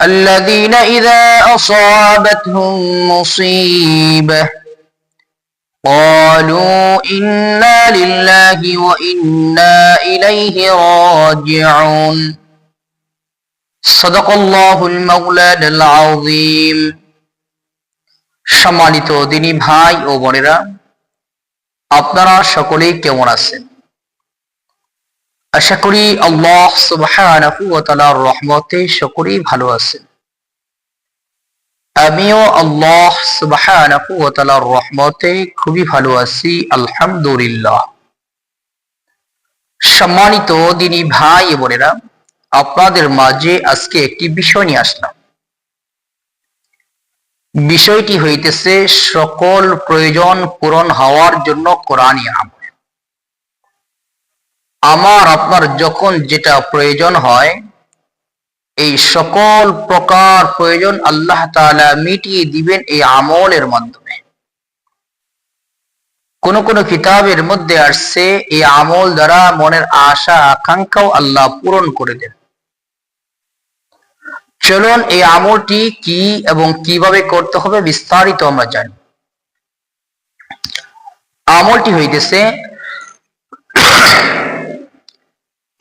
الذين إذا أصابتهم مصيبة قالوا إنا لله وإنا إليه راجعون صدق الله المولى العظيم সম্মানিত দিনী ভাই ও বোনেরা আপনারা সকলেই কেমন আছেন আশা করি আল্লাহ সুবহানাহু ওয়া তাআলার রহমতে সকলেই ভালো আছেন। আমিও আল্লাহ সুবহানাহু ওয়া তাআলার রহমতে খুবই ভালো আছি, আলহামদুলিল্লাহ। সম্মানিত দিনী ভাই বোনেরা, আপনাদের মাঝে আজকে একটি বিষয় নিয়ে আসলাম। বিষয়টি হইতেছে, সকল প্রয়োজন পূরণ হওয়ার জন্য কোরআনই আমল। আমার, আপনার যখন যেটা প্রয়োজন হয়, এই সকল প্রকার প্রয়োজন আল্লাহ তাআলা মিটিয়ে দিবেন এই আমলের মাধ্যমে। কোন কোন কিতাবের মধ্যে আসছে, এই আমল দ্বারা মনের আশা, আকাঙ্ক্ষাও আল্লাহ পূরণ করে দেন। চলুন এই আমলটি কি এবং কীভাবে করতে হবে বিস্তারিত আমরা জানি। আমলটি হইতেছে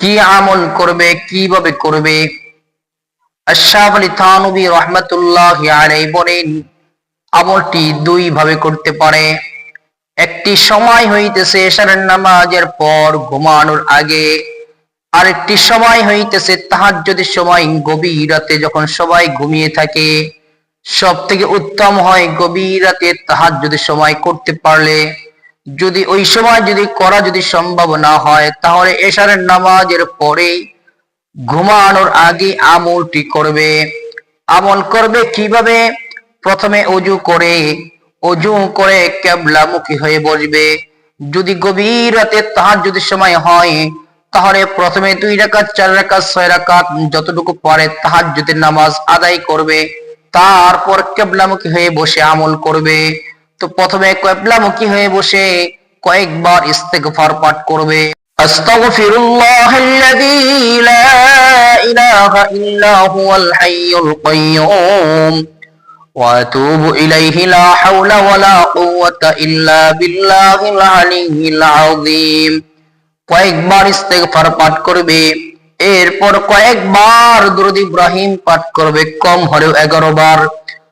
কি আমল করবে, কীভাবে করবে? থানবী রহমতুল্লাহ বলেন, আমলটি দুই ভাবে করতে পারে। একটি সময় হইতেছে এশারের নামাজের পর ঘুমানোর আগে, আরেকটি সময় হইতেছে তাহার যদি সময় গভীর রাতে যখন সবাই ঘুমিয়ে থাকে। সব থেকে উত্তম হয় গভীর রাতে তাহার যদি সময় করতে পারলে। যদি ওই সময় যদি করা যদি সম্ভব না হয়, তাহলে এশারের নামাজের পরে ঘুমানোর আগে আমলটি করবে। আমল করবে কীভাবে? প্রথমে অজু করে অজু করে কেবলামুখী হয়ে বসবে। যদি গভীর রাতে তাহার যদি সময় হয়, তাহলে প্রথমে দুই রাকাত, চার রাকাত, ছয় রাকাত যতটুকু পারে তাহার যদি নামাজ আদায় করবে। তারপর কেবলামুখী হয়ে বসে আমল করবে। তো প্রথমে কয়প্লামুখী হয়ে বসে কয়েকবার ইস্তেগফার পাঠ করবে। আস্তাগফিরুল্লাহ আল্লাযী লা ইলাহা ইল্লা হুয়াল হাইয়ুল কাইয়্যুম ওয়া ইলাইহি লা হাওলা ওয়ালা কুওয়াতা ইল্লা বিল্লাহিল আলিয়্যিল আযীম। কয়েকবার ইস্তেগফার পাঠ করবে। এরপর কয়েকবার দুরুদ ইব্রাহিম পাঠ করবে। কম হলেও 11 বার।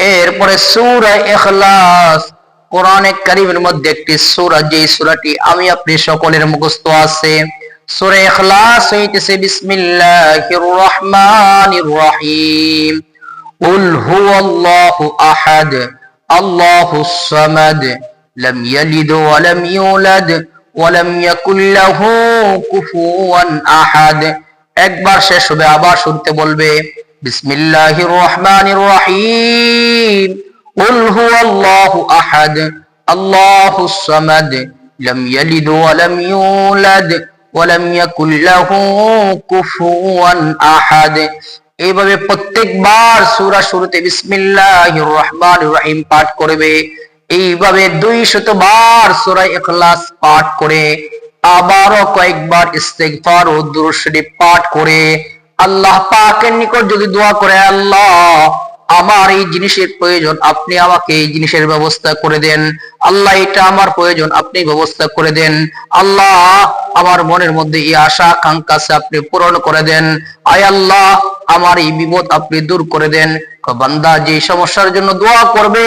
এরপরে সূরা ইখলাস কোরআনে কারীমের মধ্যে একটি সূরা যে সূরাটি আমি আপনি সকলের মুখস্থ আছে সূরা ইখলাস হইতেছে বিসমিল্লাহির রহমানির রহিম قل هو الله أحد الله الصمد لم يلد ولم يولد ولم يكن له كفوا أحد একবার শেষ হবে আবার শুনতে বলবে বিসমিল্লাহির রহমানির রহিম قل هو الله أحد الله الصمد لم يلد ولم يولد ولم يكن له كفوا أحد এইভাবে প্রত্যেকবার সূরা শুরুতে বিসমিল্লাহির রহমানির রহিম পাঠ করবে এইভাবে দুই শতবার সূরা ইখলাস পাঠ করে আবারও কয়েকবার ইস্তেগফার ও দুরূদ শরীফ পাঠ করে আল্লাহ পাকের নিকট যদি দোয়া করে, আল্লাহ, আমার এই জিনিসের প্রয়োজন, আপনি আমাকে এই জিনিসের ব্যবস্থা করে দেন। আল্লাহ, এটা আমার প্রয়োজন, আপনি ব্যবস্থা করে দেন। আল্লাহ, আমার মনের মধ্যে এই আশা, আকাঙ্ক্ষা আপনি পূরণ করে দেন। আয় আল্লাহ আমার এই বিপদ আপনি দূর করে দেন। বান্দা যে সমস্যার জন্য দোয়া করবে,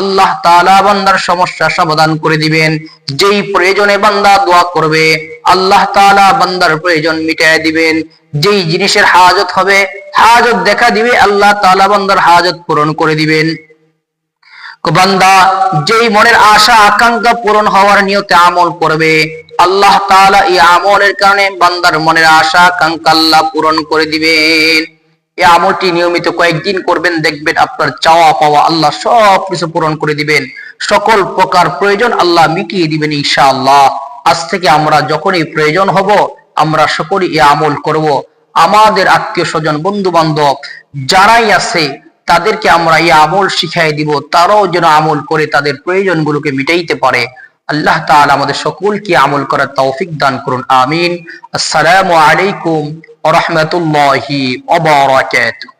আল্লাহ তালা বান্দার সমস্যা সমাধান করে দিবেন। যেই প্রয়োজনে বান্দা দোয়া করবে, আল্লাহ তালা বান্দার প্রয়োজন মিটাই দিবেন। যেই জিনিসের হাজত হবে, হাজত দেখা দিবে, আল্লাহ তালা বান্দার হাজত পূরণ করে দিবেন। বান্দা, যেই মনের আশা, আকাঙ্ক্ষা পূরণ হওয়ার নিয়তে আমল করবে। আল্লাহ তাআলা এই আমলের কারণে বান্দার মনের আশা, আকাঙ্ক্ষা আল্লাহ পূরণ করে দিবেন। এই আমলটি নিয়মিত কয়েকদিন করবেন, দেখবেন আপনার চাওয়া পাওয়া আল্লাহ সব কিছু পূরণ করে দিবেন। সকল প্রকার প্রয়োজন আল্লাহ মিটিয়ে দিবেন ইনশাআল্লাহ। আজ থেকে আমরা যখনই প্রয়োজন হব, আমরা সকলেই এই আমল করব। আমাদের আত্মীয় স্বজন বন্ধু বান্ধব যারাই আছে তাদেরকে আমরা এই আমল শিখাই দিব, তারাও যেন আমল করে তাদের প্রয়োজনগুলোকে মিটাইতে পারে। আল্লাহ তাআলা আমাদের সকলকে আমল করার তৌফিক দান করুন, আমিন। আসসালামু আলাইকুম রাহমাতুল্লাহি বারাকাতুহু।